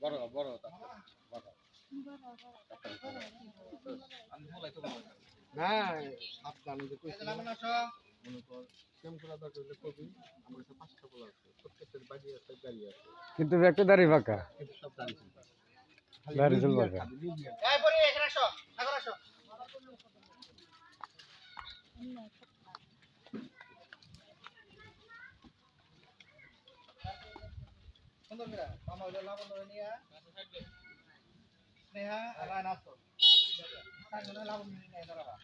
বড় বড় তা না সাবধানে যে কইছি মনে কর প্রেম করা দরকার হলে কবি আমার কাছে পাঁচটা পোলা আছে বন্ধুরা মামা হইল লাবণ ধরে নিয়ে। স্নেহা আর রায়ন আসতো লাবণ নিয়ে নেয় দাঁড়াবা